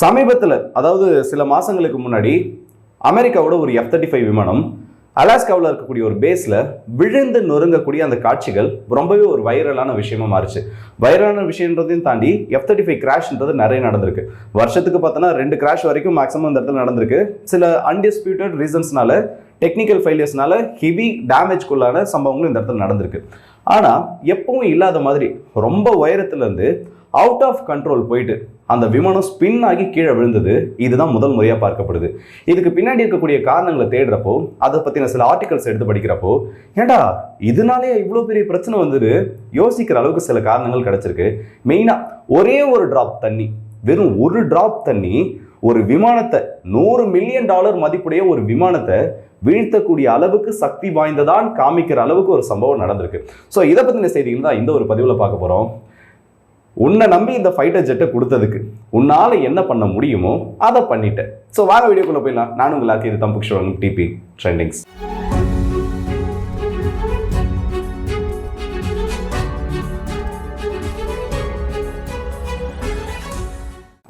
சமீபத்தில் அதாவது சில மாதங்களுக்கு முன்னாடி அமெரிக்காவோட ஒரு எஃப் தேர்ட்டி ஃபைவ் விமானம் அலாஸ்காவில் இருக்கக்கூடிய ஒரு பேஸில் விழுந்து நொறுங்கக்கூடிய அந்த காட்சிகள் ரொம்பவே ஒரு வைரலான விஷயமா மாறுச்சு. வைரலான விஷயன்றதையும் தாண்டி எஃப் தேர்ட்டி ஃபைவ் கிராஷ்ன்றது நிறைய நடந்திருக்கு. வருஷத்துக்கு பார்த்தோன்னா ரெண்டு கிராஷ் வரைக்கும் மேக்ஸிமம் இந்த இடத்துல நடந்திருக்கு. சில அன்டிஸ்பியூட்டட் ரீசன்ஸ்னால டெக்னிக்கல் ஃபெயிலியர்ஸ்னால ஹெவி டேமேஜ்க்குள்ளான சம்பவங்களும் இந்த இடத்துல நடந்திருக்கு. ஆனால் எப்பவும் இல்லாத மாதிரி ரொம்ப உயரத்துலேருந்து அவுட் ஆஃப் கண்ட்ரோல் போயிட்டு அந்த விமானம் ஸ்பின் ஆகி கீழே விழுந்தது. இதுதான் முதல் முறையாக பார்க்கப்படுது. இதுக்கு பின்னாடி இருக்கக்கூடிய காரணங்களை தேடுறப்போ அதை பற்றின சில ஆர்டிகல்ஸ் எடுத்து படிக்கிறப்போ ஏண்டா இதனாலே இவ்வளோ பெரிய பிரச்சனை வந்துட்டு யோசிக்கிற அளவுக்கு சில காரணங்கள் கிடச்சிருக்கு. மெயினாக ஒரே ஒரு ட்ராப் தண்ணி வெறும் ஒரு ட்ராப் தண்ணி ஒரு விமானத்தை நூறு மில்லியன் டாலர் மதிப்புடைய ஒரு விமானத்தை வீழ்த்தக்கூடிய அளவுக்கு சக்தி வாய்ந்ததான் காமிக்கிற அளவுக்கு ஒரு சம்பவம் நடந்திருக்கு. ஸோ இதை பற்றின செய்திகள் தான் இந்த ஒரு பதிவில் பார்க்க போகிறோம் உன்னை நம்பி இந்த ஃபைட்டர் ஜெட்டை கொடுத்ததுக்கு உன்னால் என்ன பண்ண முடியுமோ அதை பண்ணிட்டேன். ஸோ வாங்க வீடியோக்குள்ளே போயிடலாம். நான் உங்களாக்கு இது தம்பு கிஷோர் டிபி ட்ரெண்டிங்ஸ்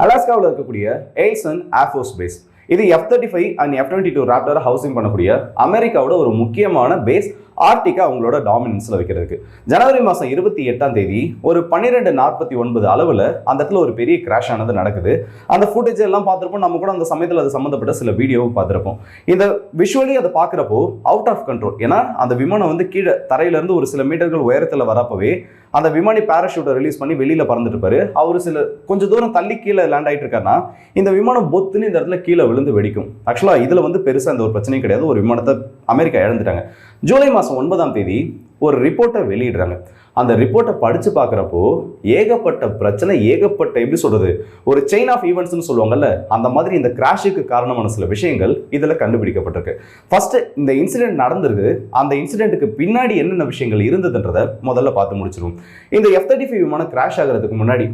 அலாஸ்காவில் இருக்கக்கூடிய எய்சன் ஏர்ஃபோர்ஸ் பேஸ் இது F thirty five and F twenty two Raptor housing பண்ணக்கூடிய அமெரிக்காவோட ஒரு முக்கியமான பேஸ் ஆர்டிகா அவங்களோட டாமினன்ஸில் வைக்கிறதுக்கு. ஜனவரி மாதம் இருபத்தி எட்டாம் தேதி ஒரு பன்னிரெண்டு நாற்பத்தி ஒன்பது அளவில் அந்த இடத்துல ஒரு பெரிய கிராஷ் ஆனது நடக்குது. அந்த ஃபுட்டேஜ் எல்லாம் பார்த்துருப்போம். நம்ம கூட அந்த சமயத்தில் அது சம்மந்தப்பட்ட சில வீடியோவும் பார்த்துருப்போம். இந்த விஷுவலி அதை பார்க்குறப்போ அவுட் ஆஃப் கண்ட்ரோல் ஏன்னா அந்த விமானம் வந்து கீழே தரையிலேருந்து ஒரு சில மீட்டர்கள் உயரத்தில் வரப்பவே அந்த விமானி பேராஷூட்டை ரிலீஸ் பண்ணி வெளியில் பறந்துட்டு அவர் சில கொஞ்சம் தூரம் தள்ளி கீழே லேண்ட் ஆகிட்டு இருக்காருன்னா இந்த விமானம் பொத்துன்னு இந்த இடத்துல கீழே விழுந்து வெடிக்கும். ஆக்சுவலாக இதில் வந்து பெருசாக இந்த ஒரு பிரச்சனையும் கிடையாது. ஒரு விமானத்தை அமெரிக்கா இழந்துட்டாங்க. ஜூலை மாதம் ஒன்பதாம் தேதி ஒரு ரிப்போர்ட்டை வெளியிடுறாங்க. அந்த ரிப்போர்ட்டை படித்து பார்க்குறப்போ ஏகப்பட்ட பிரச்சனை ஏகப்பட்ட எப்படி சொல்கிறது ஒரு செயின் ஆஃப் ஈவெண்ட்ஸ்னு சொல்லுவாங்கல்ல அந்த மாதிரி இந்த கிராஷுக்கு காரணமான சில விஷயங்கள் இதில் கண்டுபிடிக்கப்பட்டிருக்கு. ஃபஸ்ட்டு இந்த இன்சிடென்ட் நடந்திருக்கு. அந்த இன்சிடென்ட்டுக்கு பின்னாடி என்னென்ன விஷயங்கள் இருந்ததுன்றதை முதல்ல பார்த்து முடிச்சிருவோம். இந்த எஃப் தேர்ட்டி ஃபைவ் விமானம் கிராஷ் ஆகிறதுக்கு முன்னாடி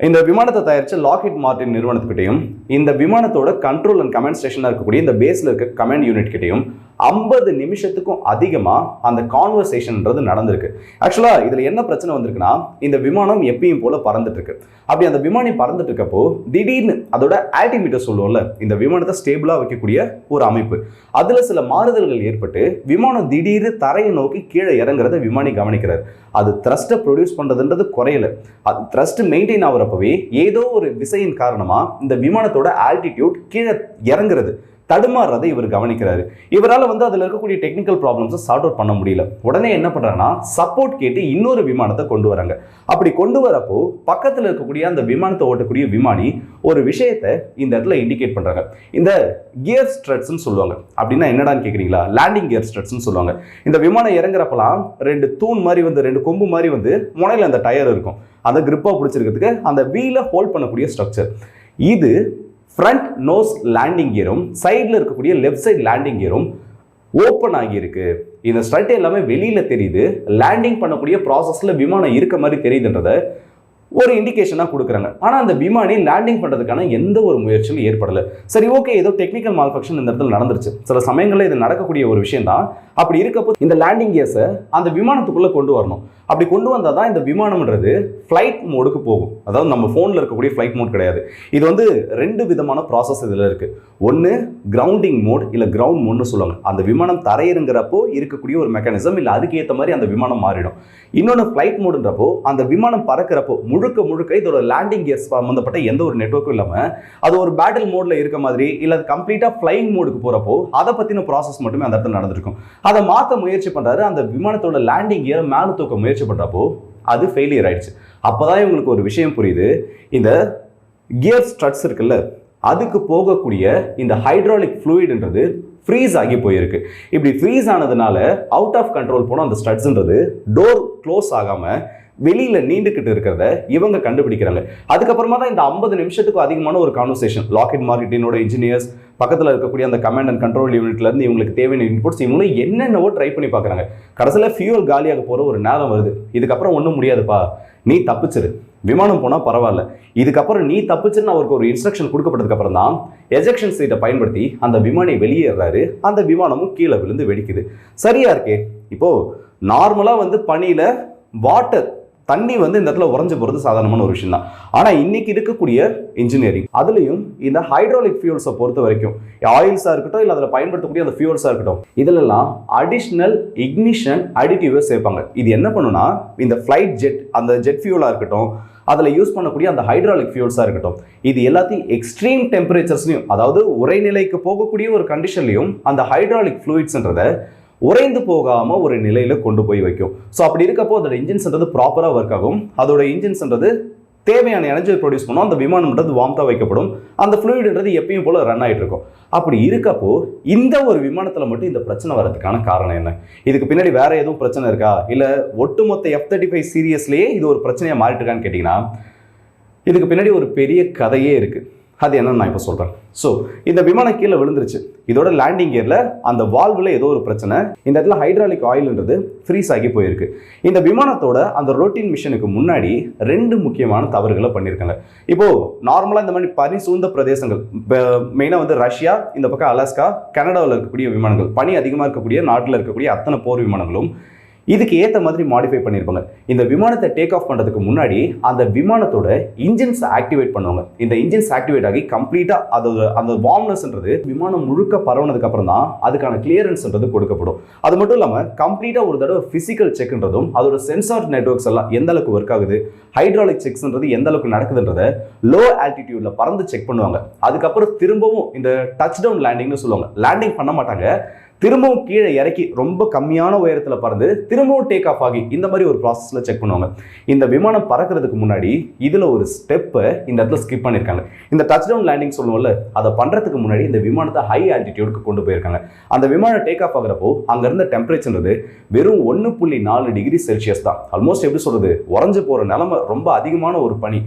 இந்த விமானத்தை தயாரிச்ச லாக்ஹிட் மார்டின் நிறுவனத்துக்கிட்டையும் இந்த விமானத்தோட கண்ட்ரோல் அண்ட் கமாண்ட் ஸ்டேஷனாக இருக்கக்கூடிய இந்த பேஸில் இருக்க கமாண்ட் யூனிட் கிட்டையும் ஐம்பது நிமிஷத்துக்கும் அதிகமாக அந்த கான்வர்சேஷன்ன்றது நடந்திருக்கு. ஆக்சுவலாக இதில் என்ன பிரச்சனை வந்திருக்குன்னா இந்த விமானம் எப்பயும் போல் பறந்துட்டுருக்கு. அப்படி அந்த விமானம் பறந்துட்டு இருக்கப்போ திடீர்னு அதோட ஆல்டிமீட்டர் சொல்லுவோம்ல இந்த விமானத்தை ஸ்டேபிளாக வைக்கக்கூடிய ஒரு அமைப்பு. அதில் சில மாறுதல்கள் ஏற்பட்டு விமானம் திடீர்னு தரையை நோக்கி கீழே இறங்குறத விமானி கவனிக்கிறார். அது த்ரஸ்ட்டை ப்ரொடியூஸ் பண்ணுறதுன்றது குறையல. அது த்ரஸ்ட் மெயின்டைன் ஆகிறப்பவே ஏதோ ஒரு விசையின் காரணமாக இந்த விமானத்தோட ஆல்டிடியூட் கீழே இறங்குறது. தடுமாறுறதை இவர் கவனிக்கிறாரு. இவரால் வந்து அதில் இருக்கக்கூடிய டெக்னிக்கல் ப்ராப்ளம்ஸை சார்ட் அவுட் பண்ண முடியல. உடனே என்ன பண்ணுறாங்கன்னா சப்போர்ட் கேட்டு இன்னொரு விமானத்தை கொண்டு வராங்க. அப்படி கொண்டு வரப்போ பக்கத்தில் இருக்கக்கூடிய அந்த விமானத்தை ஓட்டக்கூடிய விமானி ஒரு விஷயத்தை இந்த இடத்துல இண்டிகேட் பண்ணுறாங்க இந்த கியர் ஸ்ட்ரட்ஸ்னு சொல்லுவாங்க. அப்படின்னா என்னடான்னு கேட்குறீங்களா லேண்டிங் கியர் ஸ்ட்ரட்ஸ்னு சொல்லுவாங்க. இந்த விமானம் இறங்குறப்பலாம் ரெண்டு தூண் மாதிரி வந்து ரெண்டு கொம்பு மாதிரி வந்து முனையில் அந்த டயர் இருக்கும். அந்த கிரிப்பாக பிடிச்சிருக்கிறதுக்கு அந்த வீலை ஹோல்ட் பண்ணக்கூடிய ஸ்ட்ரக்சர் இது ஃப்ரண்ட் நோஸ் லேண்டிங் கியரும் சைடில் இருக்கக்கூடிய லெஃப்ட் சைட் லேண்டிங் கியரும் ஓப்பன் ஆகியிருக்கு. இந்த ஸ்ட்ரட் எல்லாமே வெளியில் தெரியுது. லேண்டிங் பண்ணக்கூடிய ப்ராசஸில் விமானம் இருக்க மாதிரி தெரியுதுன்றத ஒரு இண்டிகேஷனாக கொடுக்குறாங்க. ஆனால் அந்த விமானி லேண்டிங் பண்ணுறதுக்கான எந்த ஒரு முயற்சியும் ஏற்படலை. சரி ஓகே ஏதோ டெக்னிக்கல் மால்ஃபங்க்ஷன் இந்த இடத்துல நடந்துருச்சு. சில சமயங்களில் இது நடக்கக்கூடிய ஒரு விஷயம் தான் அப்படி இருக்கப்போ இந்த லேண்டிங் கேஸை அந்த விமானத்துக்குள்ளே கொண்டு வரணும். அப்படி கொண்டு வந்தால் தான் இந்த விமானம்ன்றது ஃப்ளைட் மோடுக்கு போகும். அதாவது நம்ம ஃபோனில் இருக்கக்கூடிய ஃப்ளைட் மோட் கிடையாது. இது வந்து ரெண்டு விதமான ப்ராசஸ் இதில் இருக்குது ஒன்று கிரவுண்டிங் மோட் இல்லை கிரவுண்ட் மோட்னு சொல்லுவாங்க. அந்த விமானம் தரையிறங்குறப்போ இருக்கக்கூடிய ஒரு மெக்கானிசம் இல்லை அதுக்கேற்ற மாதிரி அந்த விமானம் மாறிடும். இன்னொன்று ஃப்ளைட் மோடுன்றப்போ அந்த விமானம் பறக்கிறப்போ முழுக்க முழுக்க இதோட லேண்டிங் கியர்ஸ் சம்மந்தப்பட்ட எந்த ஒரு நெட்ஒர்க்கும் இல்லாமல் அது ஒரு பேட்டில் மோடில் இருக்க மாதிரி இல்லை அது கம்ப்ளீட்டாக ஃப்ளைங் மோடுக்கு போகிறப்போ அதை பற்றின ப்ராசஸ் மட்டுமே அந்த இடத்துல நடந்திருக்கும். அதை மாற்ற முயற்சி பண்ணுறாரு அந்த விமானத்தோட லேண்டிங் கியரை மேலே தூக்க முயற்சி பண்ணுறப்போ அது ஃபெயிலியர் ஆயிடுச்சு. அப்போ தான் இவங்களுக்கு ஒரு விஷயம் புரியுது. இந்த கியர் ஸ்ட்ரட்ஸ் இருக்குல்ல அதுக்கு போகக்கூடிய இந்த ஹைட்ராலிக் ஃப்ளூயிடுன்றது ஃப்ரீஸ் ஆகி போயிருக்கு. இப்படி ஃப்ரீஸ் ஆனதுனால அவுட் ஆஃப் கண்ட்ரோல் போன அந்த ஸ்ட்ரட்ஸ்ன்றது டோர் க்ளோஸ் ஆகாமல் வெளியில் நீண்டுக்கிட்டு இருக்கிறத இவங்க கண்டுபிடிக்கிறாங்க. அதுக்கப்புறமா தான் இந்த ஐம்பது நிமிஷத்துக்கும் அதிகமான ஒரு கான்வர்சேஷன் லாக்கெட் மார்க்கெட்டினோட இன்ஜினியர்ஸ் பக்கத்தில் இருக்கக்கூடிய அந்த கமாண்ட் அண்ட் கண்ட்ரோல் யூனிட்லேருந்து இவங்களுக்கு தேவையான இன்புட்ஸ் இவங்களும் என்னென்னவோ ட்ரை பண்ணி பார்க்குறாங்க. கடைசியில் ஃபியூல் காலியாக போகிற ஒரு நேரம் வருது. இதுக்கப்புறம் ஒன்றும் முடியாதுப்பா. நீ தப்பிச்சிரு. விமானம் போனால் பரவாயில்ல. இதுக்கப்புறம் நீ தப்பிச்சுன்னு அவருக்கு ஒரு இன்ஸ்ட்ரக்ஷன் கொடுக்கப்பட்டதுக்கப்புறம் தான் எஜெக்ஷன் சீட்டை பயன்படுத்தி அந்த விமானி வெளியேறாரு. அந்த விமானமும் கீழே விழுந்து வெடிக்குது. சரியா இருக்கே. இப்போது நார்மலாக வந்து பனியில் வாட்டர் தண்ணி வந்து இந்த இடத்துல உறைஞ்சு போகிறது சாதாரணமான ஒரு விஷயம் தான் ஆனால் இன்றைக்கி இருக்கக்கூடிய இன்ஜினியரிங் அதுலேயும் இந்த ஹைட்ராலிக் ஃபியூல்ஸை பொறுத்த வரைக்கும் ஆயில்ஸாக இருக்கட்டும் இல்லை அதில் பயன்படுத்தக்கூடிய அந்த ஃபியூல்ஸாக இருக்கட்டும் இதிலெல்லாம் அடிஷ்னல் இக்னிஷன் அடிட்டிவை சேர்ப்பாங்க. இது என்ன பண்ணுன்னா இந்த ஃப்ளைட் ஜெட் அந்த ஜெட் ஃபியூலாக இருக்கட்டும் அதில் யூஸ் பண்ணக்கூடிய அந்த ஹைட்ராலிக் ஃபியூல்ஸாக இருக்கட்டும் இது எல்லாத்தையும் எக்ஸ்ட்ரீம் டெம்பரேச்சர்ஸ்லையும் அதாவது உரைநிலைக்கு போகக்கூடிய ஒரு கண்டிஷன்லையும் அந்த ஹைட்ராலிக் ஃப்ளூயிட்ஸ்ன்றதை உறைந்து போகாமல் ஒரு நிலையில் கொண்டு போய் வைக்கும். ஸோ அப்படி இருக்கப்போ அதோட இன்ஜின்ஸ்ன்றது ப்ராப்பராக ஒர்க் ஆகும். அதோட இன்ஜின்ஸ்ன்றது தேவையான எனர்ஜியை ப்ரொடியூஸ் பண்ணும். அந்த விமானம்ன்றது வாம்தாக வைக்கப்படும். அந்த ஃப்ளூயிடுன்றது எப்பயும் போல் ரன் ஆகிட்டு இருக்கும். அப்படி இருக்கப்போ இந்த ஒரு விமானத்தில் மட்டும் இந்த பிரச்சனை வரதுக்கான காரணம் என்ன? இதுக்கு பின்னாடி வேறு எதுவும் பிரச்சனை இருக்கா? இல்லை ஒட்டுமொத்த எஃப் தேர்ட்டி ஃபைவ் சீரியஸ்லேயே இது ஒரு பிரச்சனையாக மாறிட்டு இருக்கான்னு கேட்டிங்கன்னா இதுக்கு பின்னாடி ஒரு பெரிய கதையே இருக்குது அது என்னன்னு நான் இப்போ சொல்கிறேன் ஸோ இந்த விமானம் கீழே விழுந்துருச்சு. இதோட லேண்டிங் கியரில் அந்த வால்வில் ஏதோ ஒரு பிரச்சனை. இந்த இடத்துல ஹைட்ராலிக் ஆயில்ன்றது ஃப்ரீஸ் ஆகி போயிருக்கு. இந்த விமானத்தோட அந்த ரொட்டீன் மிஷனுக்கு முன்னாடி ரெண்டு முக்கியமான தவறுகளை பண்ணியிருக்காங்க இப்போது நார்மலாக இந்த மாதிரி பனி சூழ்ந்த பிரதேசங்கள் மெயினாக வந்து ரஷ்யா இந்த பக்கம் அலாஸ்கா கனடாவில் இருக்கக்கூடிய விமானங்கள் பனி அதிகமாக இருக்கக்கூடிய நாட்டில் இருக்கக்கூடிய அத்தனை போர் விமானங்களும் இதுக்கு ஏற்ற மாதிரி மாடிஃபை பண்ணியிருப்பாங்க இந்த விமானத்தை டேக் ஆஃப் பண்ணுறதுக்கு முன்னாடி அந்த விமானத்தோட இன்ஜின்ஸ் ஆக்டிவேட் பண்ணுவாங்க. இந்த இன்ஜின்ஸ் ஆக்டிவேட் ஆகி கம்ப்ளீட்டாக அதோட அந்த வார்ம்னஸ்ன்றது விமானம் முழுக்க பரவுனதுக்கு அப்புறம் தான் அதுக்கான கிளியரன்ஸ்ன்றது கொடுக்கப்படும். அது மட்டும் இல்லாமல் கம்ப்ளீட்டாக ஒரு தடவை ஃபிசிக்கல் செக்ன்றதும் அதோட சென்சார் நெட்ஒர்க்ஸ் எல்லாம் எந்த அளவுக்கு ஒர்க் ஆகுது ஹைட்ராலிக் செக்ஸ்ன்றது எந்த அளவுக்கு நடக்குதுன்றத லோ ஆல்டிடியூட்ல பறந்து செக் பண்ணுவாங்க. அதுக்கப்புறம் திரும்பவும் இந்த டச் டவுன் லேண்டிங்னு சொல்லுவாங்க. லேண்டிங் பண்ண மாட்டாங்க. திரும்பவும் கீழே இறக்கி ரொம்ப கம்மியான உயரத்தில் பறந்து திரும்பவும் டேக் ஆஃப் ஆகி இந்த மாதிரி ஒரு ப்ராசஸில் செக் பண்ணுவாங்க. இந்த விமானம் பறக்கிறதுக்கு முன்னாடி இதில் ஒரு ஸ்டெப்பை இந்த இடத்துல ஸ்கிப் பண்ணியிருக்காங்க இந்த டச் டவுன் லேண்டிங் சொல்லுவோம்ல அதை பண்ணுறதுக்கு முன்னாடி இந்த விமானத்தை ஹை ஆல்டிடியூடுக்கு கொண்டு போயிருக்காங்க. அந்த விமானம் டேக் ஆஃப் ஆகிறப்போ அங்கே இருந்த டெம்பரேச்சர்ன்றது வெறும் ஒன்று புள்ளி நாலு டிகிரி செல்சியஸ் தான். ஆல்மோஸ்ட் எப்படி சொல்கிறது உறைஞ்சு போகிற நிலமை ரொம்ப அதிகமான ஒரு பனி.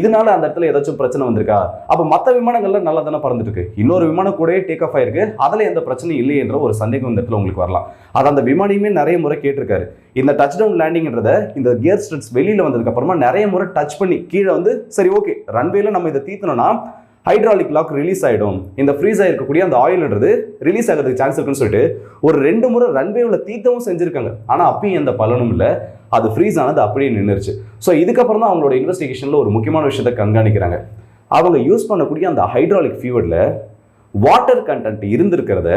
இதனால அந்த இடத்துல ஏதாச்சும் பிரச்சனை வந்திருக்கா? அப்போ மற்ற விமானங்கள்லாம் நல்லா தானே பறந்துட்டு இருக்கு. இன்னொரு விமானம் கூட டேக் ஆஃப் ஆயிருக்கு. அதில் எந்த பிரச்சனையும் இல்லை என்ற ஒரு சந்தேகம் இந்த இடத்துல உங்களுக்கு வரலாம். அது அந்த விமானியுமே நிறைய முறை கேட்டிருக்காரு. இந்த டச் டவுன் லேண்டிங்ன்றத இந்த கியர் ஸ்ட்ரெட்ஸ் வெளியில் வந்ததுக்கு அப்புறமா நிறைய முறை டச் பண்ணி கீழே வந்து சரி ஓகே ரன்வேல நம்ம இதை தீத்தணும்னா ஹைட்ராலிக் லாக் ரிலீஸ் ஆகிடும் இந்த ஃப்ரீஸ் ஆகிருக்கக்கூடிய அந்த ஆயில்ன்றது ரிலீஸ் ஆகிறதுக்கு சான்ஸ் இருக்குன்னு சொல்லிட்டு ஒரு ரெண்டு முறை ரன்வேவில் தீத்தவும் செஞ்சுருக்காங்க. ஆனால் அப்பயும் எந்த பலனும் இல்லை. அது ஃப்ரீஸ் ஆனது அப்படியே நின்றுச்சு ஸோ இதுக்கப்புறம் தான் அவங்களோட இன்வெஸ்டிகேஷனில் ஒரு முக்கியமான விஷயத்தை கண்காணிக்கிறாங்க. அவங்க யூஸ் பண்ணக்கூடிய அந்த ஹைட்ராலிக் ஃபியூவரில் வாட்டர் கண்டென்ட் இருந்திருக்கிறத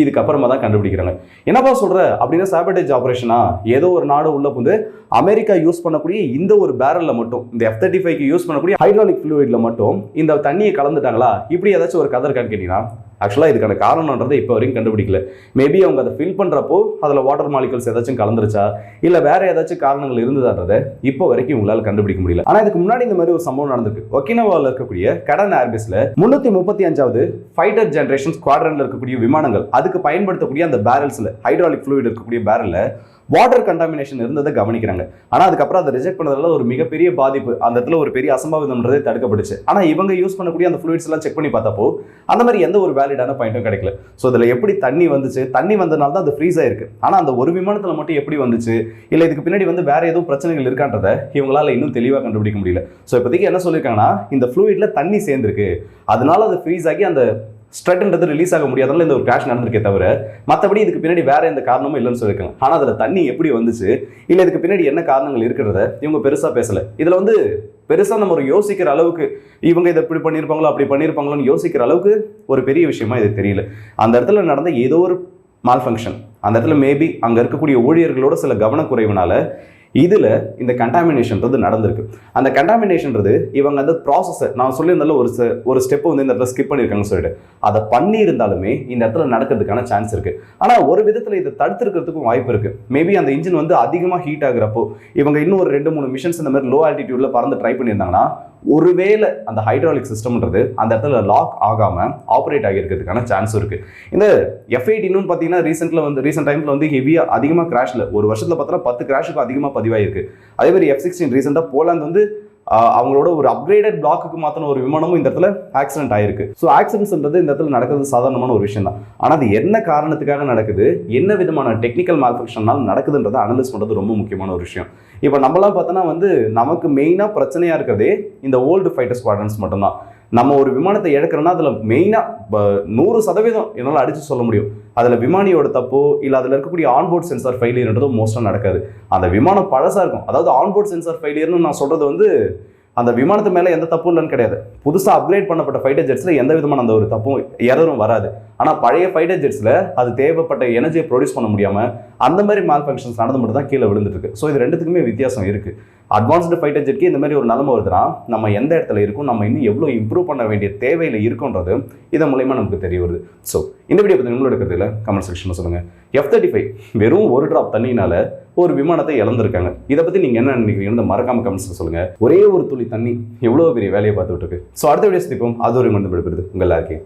இதுக்கப்புறமா தான் கண்டுபிடிக்கிறாங்க. என்னப்பா சொல்ற? அப்படின்னா சாபடேஜ் ஆப்ரேஷனா ஏதோ ஒரு நாடு உள்ள வந்து அமெரிக்கா யூஸ் பண்ணக்கூடிய இந்த ஒரு பேரல்ல மட்டும் இந்த எஃப் தேர்ட்டி ஃபைவ்க்கு யூஸ் பண்ணக்கூடிய ஹைட்ராலிக் ஃப்ளூயிடில் மட்டும் இந்த தண்ணியை கலந்துட்டாங்களா? இப்படி ஏதாச்சும் ஒரு கதை இருக்கான்னு கேட்டீங்கன்னா ஆக்சுவலாக இதுக்கான காரணன்றதை இப்போ வரைக்கும் கண்டுபிடிக்கல. மேபி அவங்க அதை ஃபில் பண்ணுறப்போ அதில் வாட்டர் மாலிகல்ஸ் ஏதாச்சும் கலந்துருச்சா? இல்லை வேறு ஏதாச்சும் காரணங்கள் இருந்ததான்றதை இப்போ வரைக்கும் உங்களால் கண்டுபிடிக்க முடியல. ஆனால் இதுக்கு முன்னாடி இந்த மாதிரி ஒரு சம்பவம் நடந்திருக்கு. ஒக்கினவாவில் இருக்கக்கூடிய கடன் ஏர்பேஸில் முந்நூற்றி முப்பத்தி அஞ்சாவது ஃபைட்டர் ஜென்ரேஷன் ஸ்குவாட்ரனில் இருக்கக்கூடிய விமானங்கள் அதுக்கு பயன்படுத்தக்கூடிய அந்த பேரல்ஸில் ஹைட்ராலிக் ஃப்ளூயிட் இருக்கக்கூடிய பேரலில் வாட்டர் கண்டாமினேஷன் இருந்ததை கவனிக்கிறாங்க. ஆனால் அதுக்கப்புறம் அதை ரிஜெக்ட் பண்ணதால ஒரு மிகப்பெரிய பாதிப்பு அந்த இடத்துல ஒரு பெரிய அசம்பாவிதம்ன்றதே தடுக்கப்பட்டுச்சு. ஆனால் இவங்க யூஸ் பண்ணக்கூடிய அந்த ஃப்ளூயிட்ஸ் எல்லாம் செக் பண்ணி பார்த்தப்போ அந்த மாதிரி எந்த ஒரு வேலிடான பாயிண்ட்டும் கிடைக்கல. ஸோ இதில் எப்படி தண்ணி வந்துச்சு? தண்ணி வந்தனால தான் அது ஃப்ரீஸ் ஆயிருக்கு. ஆனால் அந்த ஒரு விமானத்தில் மட்டும் எப்படி வந்துச்சு? இல்லை இதுக்கு பின்னாடி வந்து வேற எதுவும் பிரச்சனைகள் இருக்கான்றதை இவங்களால இன்னும் தெளிவாக கண்டுபிடிக்க முடியல. ஸோ இப்போதைக்கு என்ன சொல்லியிருக்காங்கன்னா இந்த ஃப்ளூயிட்ல தண்ணி சேர்ந்துருக்கு. அதனால அது ஃப்ரீஸ் ஆகி அந்த ஸ்ட்ரெட்ன்றது ரிலீஸ் ஆக முடியாதனால இந்த ஒரு கிராஷ் நடந்திருக்கே தவிர மற்றபடி இதுக்கு பின்னாடி வேற எந்த காரணமும் இல்லைன்னு சொல்லியிருக்காங்க. ஆனால் அதில் தண்ணி எப்படி வந்துச்சு? இல்லை இதுக்கு பின்னாடி என்ன காரணங்கள் இருக்கிறத இவங்க பெருசாக பேசலை. இதில் வந்து பெருசாக நம்ம ஒரு யோசிக்கிற அளவுக்கு இவங்க இதை இப்படி பண்ணியிருப்பாங்களோ அப்படி பண்ணியிருப்பாங்களோன்னு யோசிக்கிற அளவுக்கு ஒரு பெரிய விஷயமா இது தெரியல. அந்த இடத்துல நடந்த ஏதோ ஒரு மால் ஃபங்க்ஷன் அந்த இடத்துல மேபி அங்கே இருக்கக்கூடிய ஊழியர்களோட சில கவனக்குறைவுனால இதில் இந்த கண்டாமினேஷன்றது நடந்திருக்கு. அந்த கண்டாமினேஷன்றது இவங்க அந்த ப்ராசஸை நான் சொல்லியிருந்தாலும் ஒரு ஒரு ஸ்டெப் வந்து இந்த இடத்துல ஸ்கிப் பண்ணியிருக்காங்கன்னு சொல்லிட்டு. அதை பண்ணியிருந்தாலுமே இந்த இடத்துல நடக்கிறதுக்கான சான்ஸ் இருக்குது ஆனால் ஒரு விதத்தில் இதை தடுத்துருக்கிறதுக்கும் வாய்ப்பு இருக்குது மேபி அந்த இன்ஜின் வந்து அதிகமாக ஹீட் ஆகுறப்போ இவங்க இன்னும் ஒரு ரெண்டு மூணு மிஷன்ஸ் இந்த மாதிரி லோ ஆல்டிடியூடில் பறந்து ட்ரை பண்ணியிருந்தாங்கன்னா ஒருவேளை அந்த ஹைட்ராலிக் சிஸ்டம்ன்றது அந்த இடத்துல லாக் ஆகாமல் ஆப்ரேட் ஆகியிருக்கிறதுக்கான சான்ஸும் இருக்குது இந்த எஃப்ஐடின்னு பார்த்தீங்கன்னா ரீசெண்டில் வந்து ரீசெண்ட் டைமில் வந்து ஹெவியாக அதிகமாக கிராஷில் ஒரு வருஷத்தில் பார்த்தோன்னா பத்து கிராஷுக்கு அதிகமாக பதிவாயிருக்கு. அதே மாதிரி எஃப் சிக்ஸ்டீன் ரீசெண்டாக போலாந்து வந்து அவங்களோட ஒரு அப்கிரேடட் பிளாக்குக்கு மாற்றின ஒரு விமானமும் இந்த இடத்துல ஆக்சிடென்ட் ஆயிருக்கு. ஸோ ஆக்சிடென்ட்ஸ்ன்றது இந்த இடத்துல நடக்கிறது சாதாரணமான ஒரு விஷயம் தான் ஆனால் அது என்ன காரணத்துக்காக நடக்குது? என்ன விதமான டெக்னிக்கல் மால்ஃபங்க்ஷனால் நடக்குதுன்றதை அனலைஸ் பண்ணுறது ரொம்ப முக்கியமான ஒரு விஷயம். இப்போ நம்மலாம் பார்த்தோன்னா வந்து நமக்கு மெயினாக பிரச்சனையாக இருக்கிறதே இந்த ஓல்டு ஃபைட்டர் ஸ்குவாட்ரன்ஸ் மட்டும்தான். நம்ம ஒரு விமானத்தை இழக்கிறோன்னா அதில் மெயினாக நூறு சதவீதம் என்னால் அடித்து சொல்ல முடியும். அதில் விமானியோட தப்போ இல்லை அதில் இருக்கக்கூடிய ஆன்போர்ட் சென்சார் ஃபெயிலியர்ன்றதும் மோஸ்ட்டாக நடக்காது. அந்த விமானம் பழசாக இருக்கும். அதாவது ஆன்போர்ட் சென்சார் ஃபெயிலியர்னு நான் சொல்கிறது வந்து அந்த விமானத்து மேலே எந்த தப்பும் இல்லைன்னு கிடையாது. புதுசாக அப்கிரேட் பண்ணப்பட்ட ஃபைட்டர் ஜெட்ஸில் எந்த விதமான அந்த ஒரு தப்பும் எரரும் வராது. ஆனால் பழைய ஃபைட்டர் ஜெட்ஸில் அது தேவைப்பட்ட எனர்ஜியை ப்ரொடியூஸ் பண்ண முடியாமல் அந்த மாதிரி மால் ஃபங்க்ஷன்ஸ் நடந்து மட்டும் தான் கீழே விழுந்துட்டு ஸோ இது ரெண்டுத்துக்குமே வித்தியாசம் இருக்குது அட்வான்ஸ்டு ஃபைட்டர் ஜெட்க்கு இந்த மாதிரி ஒரு நிலமை வருதுன்னா நம்ம எந்த இடத்துல இருக்கோம் நம்ம இன்னும் எவ்வளோ இம்ப்ரூவ் பண்ண வேண்டிய தேவையில் இருக்கோன்றது இதன் மூலயமா நமக்கு தெரிய வருது. ஸோ இந்த வீடியோ பற்றி உங்களோட கருத்துல கமெண்ட் செக்ஷனில் சொல்லுங்கள் எஃப் தேர்ட்டி ஃபைவ் வெறும் ஒரு ட்ராப் தண்ணினால ஒரு விமானத்தை இழந்திருக்காங்க. இதை பற்றி நீங்கள் என்ன நினைக்கிறீங்கன்னு மறக்காம கமெண்ட்ஸில் சொல்லுங்கள் ஒரே ஒரு துளி தண்ணி எவ்வளோ பெரிய வேலையை பார்த்துட்டு இருக்கு. ஸோ அடுத்த வீடியோ சந்திப்போம். அது ஒரு மருந்து விடுபடுது உங்கள் எல்லாருக்கே